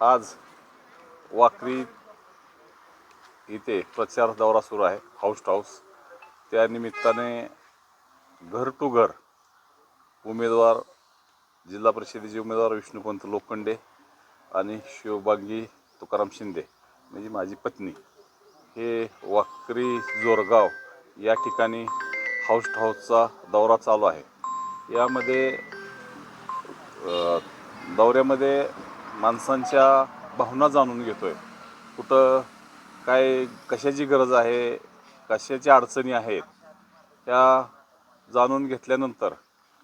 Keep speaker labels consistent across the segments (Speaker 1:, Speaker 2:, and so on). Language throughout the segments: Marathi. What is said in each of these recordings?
Speaker 1: आज वाकरी इथे प्रचार दौरा सुरू आहे हाऊस टू हाऊस त्यानिमित्ताने घर टू घर उमेदवार जिल्हा परिषदेचे उमेदवार विष्णुपंत लोखंडे आणि शिवबांगी तुकाराम शिंदे म्हणजे माझी पत्नी. हे वाकरी जोरगाव या ठिकाणी हाऊस टू हाऊसचा दौरा चालू आहे. यामध्ये दौऱ्यामध्ये माणसांच्या भावना जाणून घेतोय. कुठं काय कशाची गरज आहे कशाच्या अडचणी आहेत त्या जाणून घेतल्यानंतर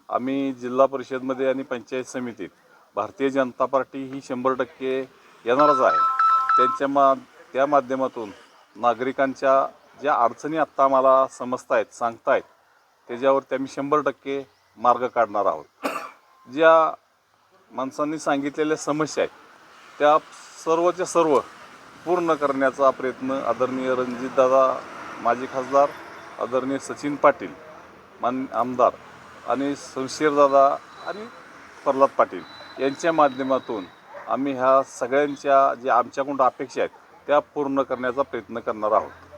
Speaker 1: आम्ही जिल्हा परिषदमध्ये आणि पंचायत समितीत भारतीय जनता पार्टी ही शंभर टक्के येणारच आहे. त्यांच्या मा त्या माध्यमातून नागरिकांच्या ज्या अडचणी आत्ता आम्हाला समजत आहेत सांगतायत त्याच्यावरती आम्ही शंभर टक्के मार्ग काढणार आहोत. ज्या माणसांनी सांगितलेल्या समस्या आहेत. त्या सर्वच्या सर्व पूर्ण करण्याचा प्रयत्न आदरणीय रणजितदादा माजी खासदार आदरणीय सचिन पाटील मान आमदार आणि शमशेरदादा आणि प्रल्हाद पाटील यांच्या माध्यमातून आम्ही ह्या सगळ्यांच्या ज्या आमच्याकडून अपेक्षा आहेत त्या पूर्ण करण्याचा प्रयत्न करणार आहोत.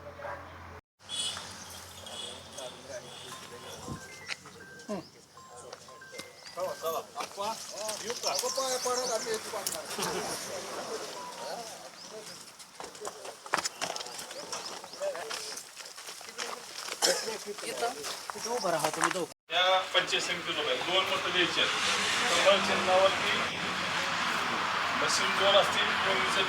Speaker 2: Salah. Aqua. Yuka.
Speaker 1: Aqua panchayat समितीमध्ये दोन मतं द्यायची आहेत चंद्रावरती मशीन दोन असतील